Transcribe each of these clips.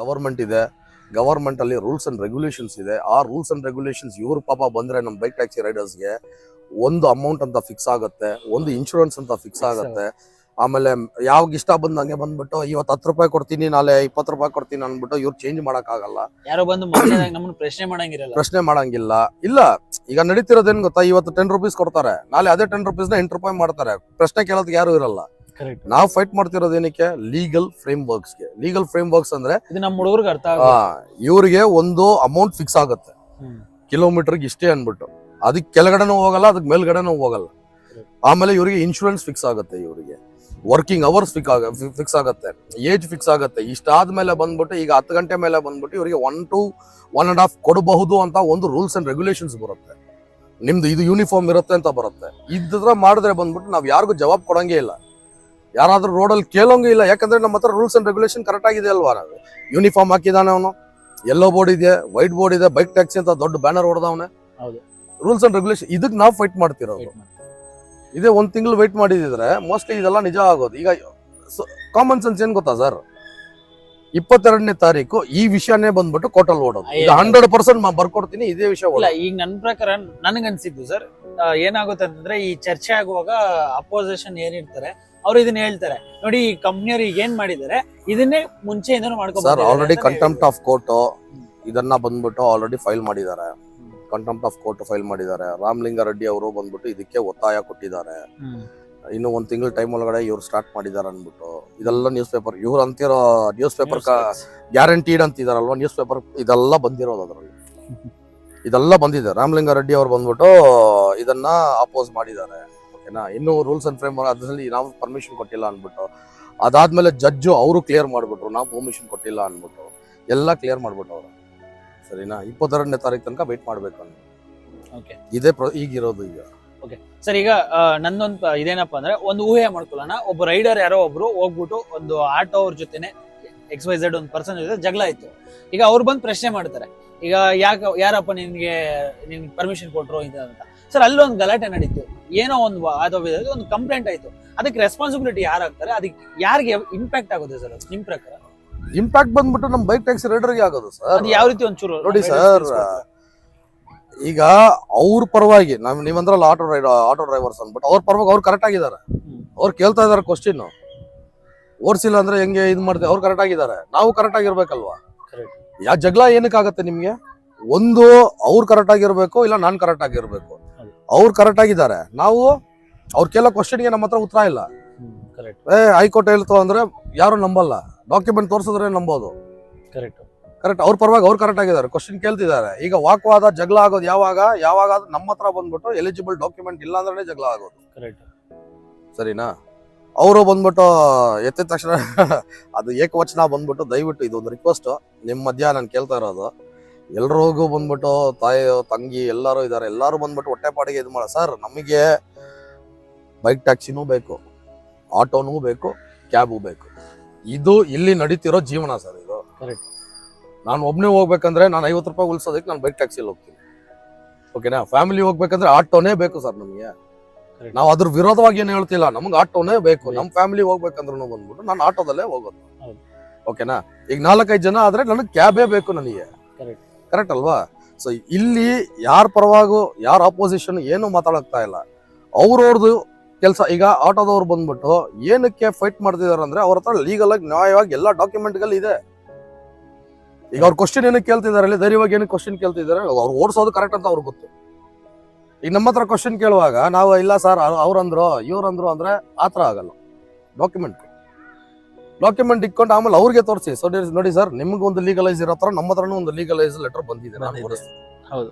Government ಇದೆ government ಅಲ್ಲಿ rules and regulations ಇದೆ. ಆ ರೂಲ್ಸ್ ಅಂಡ್ ರೆಗ್ಯುಲೇಷನ್ಸ್ ಇವ್ರ ಪಾಪ ಬಂದ್ರೆ ನಮ್ಮ ಬೈಕ್ ಟ್ಯಾಕ್ಸಿ ರೈಡರ್ಸ್ಗೆ ಒಂದು ಅಮೌಂಟ್ ಅಂತ ಫಿಕ್ಸ್ ಆಗುತ್ತೆ ಒಂದು ಇನ್ಶೂರೆನ್ಸ್ ಅಂತ ಫಿಕ್ಸ್ ಆಗುತ್ತೆ. ಆಮೇಲೆ ಯಾವಾಗ ಇಷ್ಟ ಬಂದಂಗೆ ಬಂದ್ಬಿಟ್ಟು ಇವತ್ತು ಹತ್ತು ರೂಪಾಯಿ ಕೊಡ್ತೀನಿ ನಾಳೆ ಇಪ್ಪತ್ತು ರೂಪಾಯಿ ಕೊಡ್ತೀನಿ ಅಂದ್ಬಿಟ್ಟು ಇವ್ರು ಚೇಂಜ್ ಆಗಲ್ಲ ಯಾರೋ ಬಂದು ನಮ್ಮನ್ನು ಪ್ರಶ್ನೆ ಮಾಡಂಗಿರಲ್ಲ. ಪ್ರಶ್ನೆ ಮಾಡಂಗಿಲ್ಲ. ಇಲ್ಲ ಈಗ ನಡೀತಿರೋದೇನು ಗೊತ್ತಾ? ಇವತ್ತು ಟೆನ್ ರುಪೀಸ್ ಕೊಡ್ತಾರೆ ನಾಳೆ ಅದೇ ಟೆನ್ ರುಪೀಸ್ನ ಎಂಟು ರೂಪಾಯಿ ಮಾಡ್ತಾರೆ. ಪ್ರಶ್ನೆ ಕೇಳೋದಕ್ಕೆ ಯಾರು ಇರಲ್ಲ. ನಾವು ಫೈಟ್ ಮಾಡ್ತಿರೋದು ಏನಕ್ಕೆ? ಲೀಗಲ್ ಫ್ರೇಮ್ ವರ್ಕ್ಸ್ಗೆ ಲೀಗಲ್ ಫ್ರೇಮ್ ವರ್ಕ್ಸ್ ಅಂದ್ರೆ ನಮ್ಮ ಹುಡುಗರಿಗೆ ಅರ್ಥ ಇವರಿಗೆ ಒಂದು ಅಮೌಂಟ್ ಫಿಕ್ಸ್ ಆಗುತ್ತೆ. ಕಿಲೋಮೀಟರ್ಗೆ ಇಷ್ಟೇ ಅನ್ಬಿಟ್ಟು. ಅದಕ್ಕೆ ಕೆಳಗಡೆನೂ ಹೋಗಲ್ಲ ಅದಕ್ಕೆ ಮೇಲ್ಗಡೆನೂ ಹೋಗಲ್ಲ. ಆಮೇಲೆ ಇವರಿಗೆ ಇನ್ಶೂರೆನ್ಸ್ ಫಿಕ್ಸ್ ಆಗುತ್ತೆ ಇವರಿಗೆ. ವರ್ಕಿಂಗ್ ಅವರ್ಸ್ ಫಿಕ್ ಆಗ ಫಿಕ್ಸ್ ಆಗುತ್ತೆ. ಏಜ್ ಫಿಕ್ಸ್ ಆಗುತ್ತೆ. ಇಷ್ಟಾದ್ಮೇಲೆ ಬಂದ್ಬಿಟ್ಟು ಈಗ ಹತ್ತು ಗಂಟೆ ಮೇಲೆ ಬಂದ್ಬಿಟ್ಟು ಇವರಿಗೆ one to one and half ಕೊಡಬಹುದು ಅಂತ ಒಂದು ರೂಲ್ಸ್ ಅಂಡ್ ರೆಗ್ಯುಲೇಷನ್ಸ್ ಬರುತ್ತೆ. ನಿಮ್ದು ಇದು ಯೂನಿಫಾರ್ಮ್ ಇರುತ್ತೆ ಅಂತ ಬರುತ್ತೆ. ಇದ್ರ ಮಾಡಿದ್ರೆ ಬಂದ್ಬಿಟ್ಟು ನಾವು ಯಾರಿಗೂ ಜವಾಬ್ ಕೊಡಂಗೇ ಇಲ್ಲ. ಯಾರಾದ್ರೂ ರೋಡಲ್ಲಿ ಕೇಳೋಂಗೂ ಇಲ್ಲ. ಯಾಕಂದ್ರೆ ನಮ್ಮ ಹತ್ರ ರೂಲ್ಸ್ ಅಂಡ್ ರೆಗ್ಯುಲೇಷನ್ ಕರೆಕ್ಟ್ ಆಗಿದೆ ಅಲ್ವಾ? ಯೂನಿಫಾರ್ಮ್ ಹಾಕಿದಾನೆ ಅವನು. ಎಲ್ಲೋ ಬೋರ್ಡ್ ಇದೆ ವೈಟ್ ಬೋರ್ಡ್ ಇದೆ ಬೈಕ್ ಟ್ಯಾಕ್ಸಿ ಅಂತ ದೊಡ್ಡ ಬ್ಯಾನರ್ ಹೊಡೆದವನೆ. ರೂಲ್ಸ್ ಅಂಡ್ ರೆಗ್ಯುಲೇಷನ್ ಇದಕ್ಕೆ ನಾವು ಫೈಟ್ ಮಾಡ್ತಿರೋದು ಇದೇ ಒಂದ್ ತಿಂಗಳು ವೈಟ್ ಮಾಡಿದ್ರೆ ಮೋಸ್ಟ್ಲಿ ಇದೆಲ್ಲ ನಿಜ ಆಗೋದು. ಈಗ ಕಾಮನ್ ಸೆನ್ಸ್ ಏನ್ ಗೊತ್ತಾ ಸರ್ ಇಪ್ಪತ್ತೆರಡನೇ ತಾರೀಕು ಈ ವಿಷಯನೇ ಬಂದ್ಬಿಟ್ಟು ಕೋಟಲ್ ಓಡೋದು. ಹಂಡ್ರೆಡ್ ಪರ್ಸೆಂಟ್ ಬರ್ಕೊಡ್ತೀನಿ ಇದೇ ವಿಷಯ ಇಲ್ಲ ಈಗ ನನ್ನ ಪ್ರಕಾರ ನನಗನ್ಸಿದ್ದು ಸರ್ ಏನಾಗುತ್ತೆ ಅಂತಂದ್ರೆ ಈ ಚರ್ಚೆ ಆಗುವಾಗ ಅಪೋಸಿಷನ್ ಏನಿರ್ತಾರೆ ಅವ್ರು ಇದನ್ನ ಹೇಳ್ತಾರೆ. ನೋಡಿ ಈ ಕಂಪ್ನಿಯವರು ಈಗ ಏನ್ ಮಾಡಿದ್ದಾರೆ ಇದನ್ನೇ ಮುಂಚೆ sir already contempt of court ಇದನ್ನ ಬಂದ್ಬಿಟ್ಟು ಆಲ್ರೆಡಿ ಫೈಲ್ ಮಾಡಿದ್ದಾರೆ. ಕಂಟೆಂಪ್ಟ್ ಆಫ್ ಕೋರ್ಟ್ ಫೈಲ್ ಮಾಡಿದ್ದಾರೆ. ರಾಮಲಿಂಗಾರೆಡ್ಡಿ ಅವರು ಬಂದ್ಬಿಟ್ಟು ಇದಕ್ಕೆ ಒತ್ತಾಯ ಕೊಟ್ಟಿದ್ದಾರೆ. ಇನ್ನು ಒಂದು ತಿಂಗಳ ಟೈಮ್ ಒಳಗಡೆ ಇವ್ರು ಸ್ಟಾರ್ಟ್ ಮಾಡಿದ್ದಾರೆ ಅಂದ್ಬಿಟ್ಟು. ಇದೆಲ್ಲ ನ್ಯೂಸ್ ಪೇಪರ್ ಇವ್ರು ಅಂತಿರೋ ನ್ಯೂಸ್ ಪೇಪರ್ ಗ್ಯಾರಂಟೀಡ್ ಅಂತಿದಾರಲ್ವಾ? ನ್ಯೂಸ್ ಪೇಪರ್ ಇದೆಲ್ಲ ಬಂದಿರೋದು ಅದರಲ್ಲಿ. ಇದೆಲ್ಲ ಬಂದಿದೆ. ರಾಮಲಿಂಗ ರೆಡ್ಡಿ ಅವ್ರು ಬಂದ್ಬಿಟ್ಟು ಇದನ್ನ ಅಪೋಸ್ ಮಾಡಿದ್ದಾರೆ. ಓಕೆನಾ ಇನ್ನು ರೂಲ್ಸ್ ಅಂಡ್ ಫ್ರೇಮ್ ಅದರಲ್ಲಿ ನಾವು ಪರ್ಮಿಷನ್ ಕೊಟ್ಟಿಲ್ಲ ಅಂದ್ಬಿಟ್ಟು. ಅದಾದ್ಮೇಲೆ ಜಡ್ಜು ಅವರು ಕ್ಲಿಯರ್ ಮಾಡ್ಬಿಟ್ರು. ನಾವು ಪರ್ಮಿಷನ್ ಕೊಟ್ಟಿಲ್ಲ ಅಂದ್ಬಿಟ್ಟು. ಎಲ್ಲ ಕ್ಲಿಯರ್ ಮಾಡ್ಬಿಟ್ಟು ಅವರು ಸರಿನಾ ಇಪ್ಪತ್ತೆರಡನೇ ತಾರೀಕು ತನಕ ವೇಟ್ ಮಾಡ್ಬೇಕು ಅಂತ ಓಕೆ ಇದೇ ಪ್ರ ಈಗಿರೋದು ಈಗ. ಸರ್ ಈಗ ನಂದೊಂದು ಇದೇನಪ್ಪ ಅಂದ್ರೆ ಒಂದು ಊಹೆ ಮಾಡ್ಕೊಳ್ಳೋಣ. ಒಬ್ಬ ರೈಡರ್ ಯಾರೋ ಒಬ್ರು ಹೋಗ್ಬಿಟ್ಟು ಒಂದು ಆಟೋ ಅವ್ರ ಜೊತೆನೆ ಎಕ್ಸ್ ವೈ ಝೆಡ್ ಒಂದು ಪರ್ಸನ್ ಜೊತೆ ಜಗಳ ಆಯ್ತು. ಈಗ ಅವ್ರು ಬಂದು ಪ್ರಶ್ನೆ ಮಾಡ್ತಾರೆ. ಈಗ ಯಾಕ ಯಾರಪ್ಪ ನಿನ್ಗೆ ನಿನ್ ಪರ್ಮಿಷನ್ ಕೊಟ್ರು ಇದು ಅಂತ. ಸರ್ ಅಲ್ಲೊಂದು ಗಲಾಟೆ ನಡೀತು. ಏನೋ ಒಂದು ಅದೋ ಒಂದು ಕಂಪ್ಲೇಂಟ್ ಆಯ್ತು. ಅದಕ್ಕೆ ರೆಸ್ಪಾನ್ಸಿಬಿಲಿಟಿ ಯಾರಾಗ್ತಾರೆ ಅದಕ್ಕೆ ಯಾರಿಗೆ ಇಂಪ್ಯಾಕ್ಟ್ ಆಗುತ್ತೆ ಸರ್ ನಿಮ್ ಪ್ರಕಾರ? ಇಂಪ್ಯಾಕ್ಟ್ ಬಂದ್ಬಿಟ್ಟು ನಮ್ಮ ಬೈಕ್ ಟ್ಯಾಕ್ಸಿ ರೈಡರ್ಗೆ ಆಗೋದು ಸರ್ ಅದು ಯಾವ ರೀತಿ ಒಂಚೂರು ನೋಡಿ ಸರ್. ಈಗ ಅವ್ರ ಪರವಾಗಿ ನಮ್ ನೀವಂದ್ರಲ್ಲ ಆಟೋ ಡ್ರೈವರ್ ಆಟೋ ಡ್ರೈವರ್ಸ್ ಅಂದ್ಬಿಟ್ಟು ಅವ್ರ ಪರವಾಗಿ ಅವ್ರು ಕರೆಕ್ಟ್ ಆಗಿದ್ದಾರೆ. ಅವ್ರು ಕೇಳ್ತಾ ಇದಾರೆ ಕ್ವಶನ್ ಓಡಿಸಿಲ್ಲ ಅಂದ್ರೆ ಹೆಂಗೆ ಇದು ಮಾಡಿದೆ ಅವ್ರು ಕರೆಕ್ಟ್ ಆಗಿದ್ದಾರೆ. ನಾವು ಕರೆಕ್ಟ್ ಆಗಿರ್ಬೇಕಲ್ವಾ. ಯಾ ಜಗಳ ಏನಕ್ಕಾಗತ್ತೆ ನಿಮ್ಗೆ? ಒಂದು ಅವ್ರು ಕರೆಕ್ಟ್ ಆಗಿರ್ಬೇಕು ಇಲ್ಲ ನಾನ್ ಕರೆಕ್ಟ್ ಆಗಿರ್ಬೇಕು. ಅವ್ರು ಕರೆಕ್ಟ್ ಆಗಿದ್ದಾರೆ. ನಾವು ಅವ್ರು ಕೇಳೋ ಕ್ವಶನ್ಗೆ ನಮ್ಮ ಹತ್ರ ಉತ್ತರ ಇಲ್ಲ. ಕರೆಕ್ಟ್ ಏ ಹೈಕೋರ್ಟ್ ಹೇಳ್ತು ಅಂದ್ರೆ ಯಾರು ನಂಬಲ್ಲ. ಡಾಕ್ಯುಮೆಂಟ್ ತೋರಿಸಿದ್ರೆ ನಂಬೋದು. ಕರೆಕ್ಟ್ ಕರೆಕ್ಟ್ ಅವ್ರ ಪರವಾಗಿ ಅವ್ರು ಕರೆಕ್ಟ್ ಆಗಿದ್ದಾರೆ. ಕ್ವಶನ್ ಕೇಳ್ತಿದ್ದಾರೆ. ಈಗ ವಾಕ್ವಾದ ಜಗಳ ಆಗೋದು ಯಾವಾಗ? ಯಾವಾಗ ನಮ್ಮ ಹತ್ರ ಬಂದ್ಬಿಟ್ಟು ಎಲಿಜಿಬಲ್ ಡಾಕ್ಯುಮೆಂಟ್ ಇಲ್ಲ ಅಂದ್ರೆ ಜಗಳ ಆಗೋದು. ಕರೆಕ್ಟ್ ಸರಿನಾ? ಅವರು ಬಂದ್ಬಿಟ್ಟು ಎತ್ತಿದ ತಕ್ಷಣ ಅದು ಏಕವಚನ ಬಂದ್ಬಿಟ್ಟು ದಯವಿಟ್ಟು ಇದೊಂದು ರಿಕ್ವೆಸ್ಟ್ ನಿಮ್ಮ ಮಧ್ಯ ನಾನು ಕೇಳ್ತಾ ಇರೋದು. ಎಲ್ರಿಗೂ ಬಂದ್ಬಿಟ್ಟು ತಾಯಿ ತಂಗಿ ಎಲ್ಲರೂ ಇದ್ದಾರೆ. ಎಲ್ಲರೂ ಬಂದ್ಬಿಟ್ಟು ಹೊಟ್ಟೆಪಾಡಿಗೆ ಇದು ಮಾಡ. ಸರ್ ನಮಗೆ ಬೈಕ್ ಟ್ಯಾಕ್ಸಿನೂ ಬೇಕು ಆಟೋನೂ ಬೇಕು ಕ್ಯಾಬು ಬೇಕು. ಇದು ಇಲ್ಲಿ ನಡೀತಿರೋ ಜೀವನ ಸರ್ ಇದು. Correct. ನಾನು ಒಬ್ಬನೇ ಹೋಗ್ಬೇಕಂದ್ರೆ ನಾನು ಐವತ್ತು ರೂಪಾಯಿ ಉಳಿಸೋದಕ್ಕೆ ನಾನು ಬೈಕ್ ಟ್ಯಾಕ್ಸಿಲಿ ಹೋಗ್ತೀನಿ. ಓಕೆನಾ ಫ್ಯಾಮಿಲಿ ಹೋಗ್ಬೇಕಂದ್ರೆ ಆಟೋನೇ ಬೇಕು ಸರ್ ನಮಗೆ. ನಾವು ಅದ್ರ ವಿರೋಧವಾಗಿ ಏನು ಹೇಳ್ತಿಲ್ಲ ನಮ್ಗೆ ಆಟೋನೇ ಬೇಕು. ನಮ್ಮ ಫ್ಯಾಮಿಲಿ ಹೋಗ್ಬೇಕಂದ್ರೂ ಬಂದ್ಬಿಟ್ಟು ನಾನು ಆಟೋದಲ್ಲೇ ಹೋಗೋದು. ಓಕೆನಾ ಈಗ ನಾಲ್ಕೈದು ಜನ ಆದ್ರೆ ನನಗೆ ಕ್ಯಾಬೇ ಬೇಕು ನನಗೆ. ಕರೆಕ್ಟ್ ಅಲ್ವಾ? ಸೊ ಇಲ್ಲಿ ಯಾರ ಪರವಾಗೂ ಯಾರ ಆಪೋಸಿಷನ್ ಏನು ಮಾತಾಡಕ್ತಾ ಇಲ್ಲ. ಅವ್ರವ್ರದ್ದು ಕೆಲಸ ಈಗ ಆಟೋದವ್ರು ಬಂದ್ಬಿಟ್ಟು ಏನಕ್ಕೆ ಫೈಟ್ ಮಾಡ್ತಿದಾರೆ ಅಂದ್ರೆ ಅವ್ರ ಹತ್ರ ಲೀಗಲ್ ಆಗಿ ನ್ಯಾಯವಾಗಿ ಎಲ್ಲ ಡಾಕ್ಯುಮೆಂಟ್ಗಳು ಇದೆ. ಈಗ ಅವ್ರ ಕ್ವಶನ್ ಏನಕ್ಕೆ ಅಲ್ಲಿ? ಧೈರ್ಯವಾಗಿ ಏನಕ್ಕೆ ಕ್ವಶನ್ ಕೇಳ್ತಿದ್ದಾರೆ? ಅವ್ರು ಓಡಿಸೋದು ಕರೆಕ್ಟ್ ಅಂತ ಅವ್ರಿಗೆ ಗೊತ್ತು. ಈಗ ನಮ್ಮ ಹತ್ರ ಕ್ವಶನ್ ಕೇಳುವಾಗ ನಾವು ಇಲ್ಲ ಸರ್ ಅವ್ರಂದ್ರು ಇವ್ರಂದ್ರು ಅಂದ್ರೆ ಥರ ಆಗಲ್ಲ. ಡಾಕ್ಯುಮೆಂಟ್ ಡಾಕ್ಯುಮೆಂಟ್ ಇಟ್ಕೊಂಡು ಆಮೇಲೆ ಅವ್ರಿಗೆ ತೋರಿಸಿ. ಸೊ ನೋಡಿ ಸರ್ ನಿಮ್ಗೆ ಒಂದು ಲೀಗಲೈಸ್ ಇರೋ ಥರ ನಮ್ಮ ಹತ್ರನೂ ಒಂದು ಲೀಗಲೈಸ್ ಲೆಟರ್ ಬಂದಿದೆ. ನಾನು. ಹೌದು.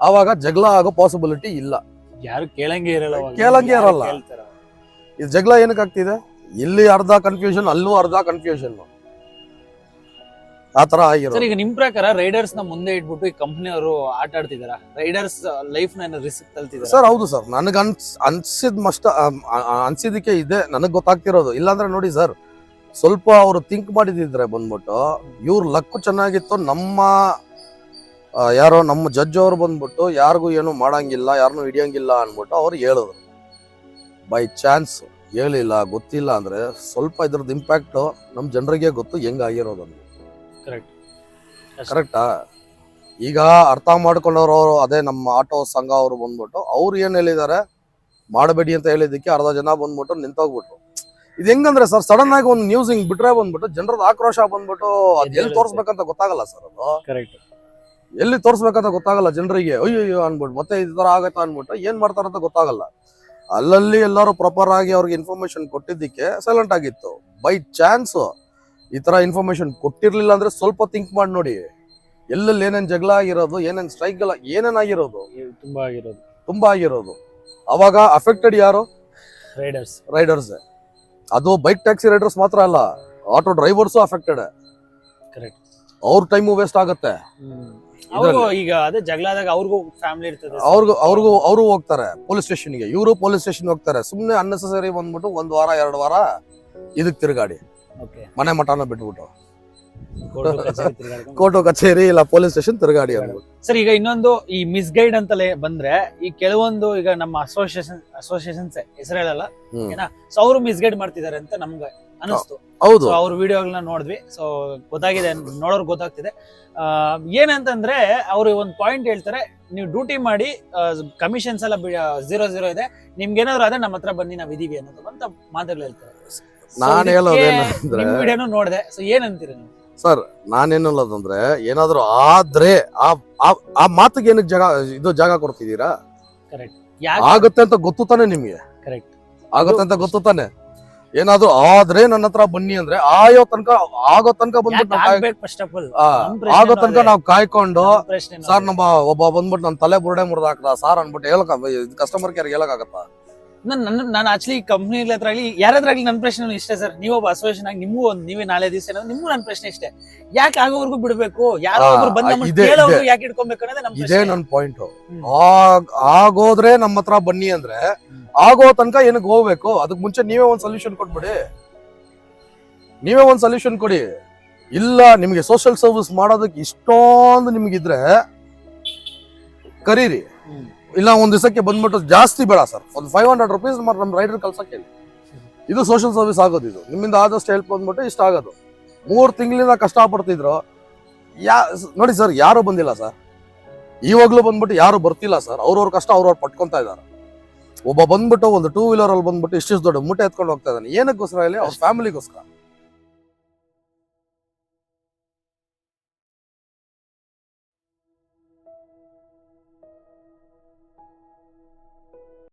ಆವಾಗ ಜಗಳ ಆಗೋ ಪಾಸಿಬಿಲಿಟಿ ಇಲ್ಲ. ಯಾರು ಕೇಳಂಗೆ ಇರಲ್ಲ. ಕೇಳಂಗೆ ಇರಲ್ಲ. ಇದು ಜಗಳ ಏನಕ್ಕೆ ಆಗ್ತಿದೆ? ಇಲ್ಲಿ ಅರ್ಧ ಕನ್ಫ್ಯೂಷನ್ ಅಲ್ಲೂ ಅರ್ಧ ಕನ್ಫ್ಯೂಷನ್ ಆ ತರ ಸರ್ ಆಗಿರೋದು ಈಗ ನಿಮ್ ಪ್ರಕಾರ ರೈಡರ್ಸ್ನ ಮುಂದೆ ಇಟ್ಬಿಟ್ಟು ಈ ಕಂಪನಿಯವರು ಆಟ ಆಡ್ತಿದಾರ? ರೈಡರ್ಸ್ ಲೈಫ್ನ ರಿಸ್ಕ್ ತಲ್ತಿದಾರ? ಸರ್ ಹೌದು ಸರ್. ನನಗೆ ಅನ್ಸ್ ಅನ್ಸಿದ್ ಮಷ್ಟ ಅನ್ಸಿದಕ್ಕೆ ಅ- ಅ- ಅನ್ಸಿದ್ದಕ್ಕೆ ಇದೆ. ನನಗೆ ಗೊತ್ತಾಗ್ತಿರೋದು. ಇಲ್ಲಾಂದ್ರೆ ನೋಡಿ ಸರ್ ಸ್ವಲ್ಪ ಅವರು ಥಿಂಕ್ ಮಾಡಿದಿದ್ರೆ ಬಂದ್ಬಿಟ್ಟು ಇವ್ರ ಲಕ್ಕು ಚೆನ್ನಾಗಿತ್ತು ನಮ್ಮ ಆ, ಯಾರೋ ನಮ್ಮ ಜಡ್ಜ್ ಅವ್ರು ಬಂದ್ಬಿಟ್ಟು ಯಾರಿಗೂ ಏನು ಮಾಡಂಗಿಲ್ಲ ಯಾರನ್ನೂ ಹಿಡಿಯಂಗಿಲ್ಲ ಅನ್ಬಿಟ್ಟು ಅವ್ರು ಹೇಳಿದ್ರು. ಬೈ ಚಾನ್ಸ್ ಹೇಳಿಲ್ಲ ಗೊತ್ತಿಲ್ಲ ಅಂದ್ರೆ ಸ್ವಲ್ಪ ಇದ್ರದ್ದು ಇಂಪ್ಯಾಕ್ಟ್ ನಮ್ಮ ಜನರಿಗೆ ಗೊತ್ತು ಹೆಂಗಾಗಿರೋದು ಅಂತ. ಕರೆಕ್ಟಾ ಈಗ ಅರ್ಥ ಮಾಡ್ಕೊಂಡವ್ರು ಅವ್ರು ಅದೇ ನಮ್ಮ ಆಟೋ ಸಂಘ ಅವರು ಬಂದ್ಬಿಟ್ಟು ಅವ್ರು ಏನ್ ಹೇಳಿದ್ದಾರೆ ಮಾಡಬೇಡಿ ಅಂತ ಹೇಳಿದ್ದಕ್ಕೆ ಅರ್ಧ ಜನ ಬಂದ್ಬಿಟ್ಟು ನಿಂತೋಗ್ಬಿಟ್ರು. ಇದು ಹೆಂಗಂದ್ರೆ ಸರ್ ಸಡನ್ ಆಗಿ ಒಂದು ನ್ಯೂಸ್ ಹಿಂಗ್ ಬಿಟ್ರೆ ಬಂದ್ಬಿಟ್ಟು ಜನರದ ಆಕ್ರೋಶ ಬಂದ್ಬಿಟ್ಟು ಅದ್ ಎಲ್ಲಿ ತೋರಿಸ್ಬೇಕಂತ ಗೊತ್ತಾಗಲ್ಲ ಸರ್ ಅದು? ಕರೆಕ್ಟ್ ಎಲ್ಲಿ ತೋರಿಸ್ಬೇಕಂತ ಗೊತ್ತಾಗಲ್ಲ ಜನರಿಗೆ? ಅಯ್ಯೋ ಅನ್ಬಿಟ್ಟು ಮತ್ತೆ ಈ ತರ ಆಗತ್ತಾ ಅನ್ಬಿಟ್ಟು ಏನ್ ಮಾಡ್ತಾರಂತ ಗೊತ್ತಾಗಲ್ಲ. ಅಲ್ಲಲ್ಲಿ ಎಲ್ಲರೂ ಪ್ರಾಪರ್ ಆಗಿ ಅವ್ರಿಗೆ ಇನ್ಫಾರ್ಮೇಶನ್ ಕೊಟ್ಟಿದ್ದಕ್ಕೆ ಸೈಲೆಂಟ್ ಆಗಿತ್ತು. ಬೈ ಚಾನ್ಸ್ ಈ ತರ ಇನ್ಫಾರ್ಮೇಶನ್ ಕೊಟ್ಟಿರ್ಲಿಲ್ಲ ಅಂದ್ರೆ ಸ್ವಲ್ಪ ಥಿಂಕ್ ಮಾಡಿ ನೋಡಿ. ಎಲ್ಲೆಲ್ಲಿ ಏನೇನ್ ಜಗಳ ಆಗಿರೋದು ಏನೇನ್ ಸ್ಟ್ರೈಕ್ ಏನೇನ್ ಆಗಿರೋದು? ತುಂಬಾ ಆಗಿರೋದು. ತುಂಬಾ ಆಗಿರೋದು. ಅವಾಗ ಅಫೆಕ್ಟೆಡ್ ಯಾರು? ರೈಡರ್ಸ್ ರೈಡರ್ಸ್ ಅದು ಬೈಕ್ ಟ್ಯಾಕ್ಸಿ ರೈಡರ್ಸ್ ಮಾತ್ರ ಅಲ್ಲ ಆಟೋ ಡ್ರೈವರ್ಸು ಅಫೆಕ್ಟೆಡ್ ಕರೆಕ್ಟ್ ಅವ್ರ ಟೈಮು ವೇಸ್ಟ್ ಆಗುತ್ತೆ. ಅವ್ರಿಗೂ ಈಗ ಅದೇ ಅವ್ರಿಗೂ ಫ್ಯಾಮಿಲಿ ಇರ್ತದೆ ಅವ್ರಿಗೂ ಅವ್ರಿಗೂ ಅವರು ಹೋಗ್ತಾರೆ ಪೊಲೀಸ್ ಸ್ಟೇಷನ್ಗೆ ಇವರು ಪೊಲೀಸ್ ಸ್ಟೇಷನ್ ಹೋಗ್ತಾರೆ. ಸುಮ್ಮನೆ ಅನ್ನೆಸರಿ ಬಂದ್ಬಿಟ್ಟು ಒಂದ್ ವಾರ ಎರಡು ವಾರ ಇದಕ್ ತಿರುಗಾಡಿ. ಮನೆ ಮಠಾನ ಬಿಟ್ಬಿಟ್ಟು. ಕೋರ್ಟು ಕಚೇರಿ ಇಲ್ಲ ಪೊಲೀಸ್ ಸ್ಟೇಷನ್ ತಿರುಗಾಡಿ ಅಂದ್ಬಿಟ್ಟು ಸರ್ ಈಗ ಇನ್ನೊಂದು ಈ ಮಿಸ್ ಗೈಡ್ ಅಂತಲೇ ಬಂದ್ರೆ ಈ ಕೆಲವೊಂದು ಈಗ ನಮ್ಮ ಅಸೋಸಿಯೇಷನ್ ಅಸೋಸಿಯೇಷನ್ಸ್ ಹೆಸರು ಹೇಳಲ್ಲ. ಹ್ಮ್. ಸೊ ಅವರು ಮಿಸ್ಗೈಡ್ ಮಾಡ್ತಿದ್ದಾರೆ ಅಂತ ನಮ್ಗೆ ಅನಿಸ್ತು. ಹೌದು ಸೊ ಅವ್ರ ವಿಡಿಯೋಗಳನ್ನ ನೋಡಿದ್ವಿ. ಸೊ ಗೊತ್ತಾಗಿದೆ ನೋಡೋರ್ ಗೊತ್ತಾಗ್ತಿದೆ. ಆ, ಏನಂತಂದ್ರೆ ಅವ್ರು ಒಂದು ಪಾಯಿಂಟ್ ಹೇಳ್ತಾರೆ ನೀವು ಡ್ಯೂಟಿ ಮಾಡಿ ಕಮಿಷನ್ಸ್ ಎಲ್ಲ ಜೀರೋ ಝೀರೋ ಇದೆ. ನಿಮ್ಗೆ ಏನಾದ್ರು ಅದೇ ನಮ್ಮ ಹತ್ರ ಬನ್ನಿ ನಾವು ಇದೀವಿ ಅನ್ನೋದು ಅಂತ ಮಾತುಗಳು ಹೇಳ್ತಾರೆ. ನಾನ್ ಹೇಳೋದೇನಂದ್ರೆ ವಿಡಿಯೋನು ನೋಡಿದೆ. ಸೊ ಏನಂತೀರಿ ನೀವು? ಸರ್ ನಾನೇನಲ್ಲದಂದ್ರೆ ಏನಾದ್ರು ಆದ್ರೆ ಆ ಆ- ಮಾತಿಗೆ ಏನಕ್ಕೆ ಜಾಗ ಇದು ಜಾಗ ಕೊಡ್ತಿದ್ದೀರಾ? ಕರೆಕ್ಟ್ ಆಗುತ್ತೆ ಅಂತ ಗೊತ್ತು ತಾನೆ ನಿಮಗೆ? ಕರೆಕ್ಟ್ ಆಗುತ್ತೆ ಅಂತ ಗೊತ್ತು ತಾನೆ? ಏನಾದ್ರು ಆದ್ರೆ ನನ್ನ ಹತ್ರ ಬನ್ನಿ ಅಂದ್ರೆ ಆಯೋ ತನಕ ಆಗೋ ತನಕ ಬಂದ್ಬಿಟ್ಟು ಆಗೋ ತನಕ ನಾವು ಕಾಯ್ಕೊಂಡು ಸರ್ ನಮ್ಮ ಒಬ್ಬ ಬಂದ್ಬಿಟ್ಟು ನನ್ನ ತಲೆ ಬುರುಡೆ ಮುರಿದ ಸರ್ ಸಾರ್ ಅನ್ಬಿಟ್ಟು ಹೇಳಕ್ ಕಸ್ಟಮರ್ ಕೇರ್ ಹೇಳಕ್ ಆಗತ್ತಾ ನಾನು ನನ್ನ ನಾನು ಆಕ್ಚುಲಿ ಕಂಪ್ನಿ ಹತ್ರ ಆಗಲಿ ಯಾರಾದ್ರಾಗಲಿ ನನ್ನ ಪ್ರಶ್ನೆ ಇಷ್ಟೇ ಸರ್ ನೀವೊಬ್ಬ ಅಸೋಸಿಯೇಷನ್ ಆಗಿ ನಿಮಗೂ ಒಂದು ನೀವೇ ನಾಳೆ ದಿವಸ ಏನೋ ನಿಮಗೂ ನನ್ನ ಪ್ರಶ್ನೆ ಇಷ್ಟೇ. ಯಾಕೆ ಆಗೋವರೆಗೂ ಬಿಡಬೇಕು? ಯಾರೋ ಒಬ್ರು ಬಂದು ನಮ್ಮನ್ನ ಇದೆ, ಕೇಳೋರು ಯಾಕೆ ಇಟ್ಕೊಬೇಕು ಅನ್ನೋದೇ ನಮ್ಮ ಇದೇ ಪ್ರಶ್ನೆ. ನನ್ ಪಾಯಿಂಟ್ ಹ್ಮ್. ಆಗೋದ್ರೆ ನಮ್ಮ ಹತ್ರ ಬನ್ನಿ ಅಂದ್ರೆ ಹ್ಮ್. ಆಗೋ ತನಕ ಏನಕ್ಕೆ ಹೋಗ್ಬೇಕು? ಅದಕ್ಕೆ ಮುಂಚೆ ನೀವೇ ಒಂದ್ ಸೊಲ್ಯೂಷನ್ ಕೊಟ್ಬಿಡಿ. ನೀವೇ ಒಂದ್ ಸೊಲ್ಯೂಷನ್ ಕೊಡಿ. ಇಲ್ಲ ನಿಮ್ಗೆ ಸೋಷಿಯಲ್ ಸರ್ವಿಸ್ ಮಾಡೋದಕ್ಕೆ ಇಷ್ಟೊಂದು ನಿಮ್ಗಿದ್ರೆ ಕರೀರಿ. ಹ್ಮ್. ಇಲ್ಲ, ಒಂದ್ ದಿವಸಕ್ಕೆ ಬಂದ್ಬಿಟ್ಟು ಜಾಸ್ತಿ ಬೇಡ ಸರ್. ಒಂದು ಫೈವ್ ಹಂಡ್ರೆಡ್ ರುಪೀಸ್ ನಮ್ಮ ರೈಡರ್ ಕಲ್ಸಕ್ಕೆ ಇದು ಸೋಷಿಯಲ್ ಸರ್ವಿಸ್ ಆಗೋದು ಇದು. ನಿಮ್ಮಿಂದ ಆದಷ್ಟು ಹೆಲ್ಪ್ ಬಂದ್ಬಿಟ್ಟು ಇಷ್ಟ ಆಗೋದು. ಮೂರು ತಿಂಗಳಿಂದ ಕಷ್ಟ ಪಡ್ತಿದ್ರು ಯಾ, ನೋಡಿ ಸರ್, ಯಾರು ಬಂದಿಲ್ಲ ಸರ್. ಇವಾಗ್ಲೂ ಬಂದ್ಬಿಟ್ಟು ಯಾರು ಬರ್ತಿಲ್ಲ ಸರ್. ಅವ್ರವ್ರ ಕಷ್ಟ ಅವ್ರವ್ರು ಪಟ್ಕೊಂತ ಇದಾರೆ ಒಬ್ಬ ಬಂದ್ಬಿಟ್ಟು ಒಂದು ಟೂ ವೀಲರ್ ಅಲ್ಲಿ ಬಂದ್ಬಿಟ್ಟು ಇಷ್ಟಿಷ್ಟು ದೊಡ್ಡ ಮೂಟೆ ಎತ್ಕೊಂಡು ಹೋಗ್ತಾ ಇದ್ದಾನೆ. ಏನಕ್ಕೋಸ್ಕರ ಇಲ್ಲಿ ಅವ್ರ ಫ್ಯಾಮಿಲಿಗೋಸ್ಕರ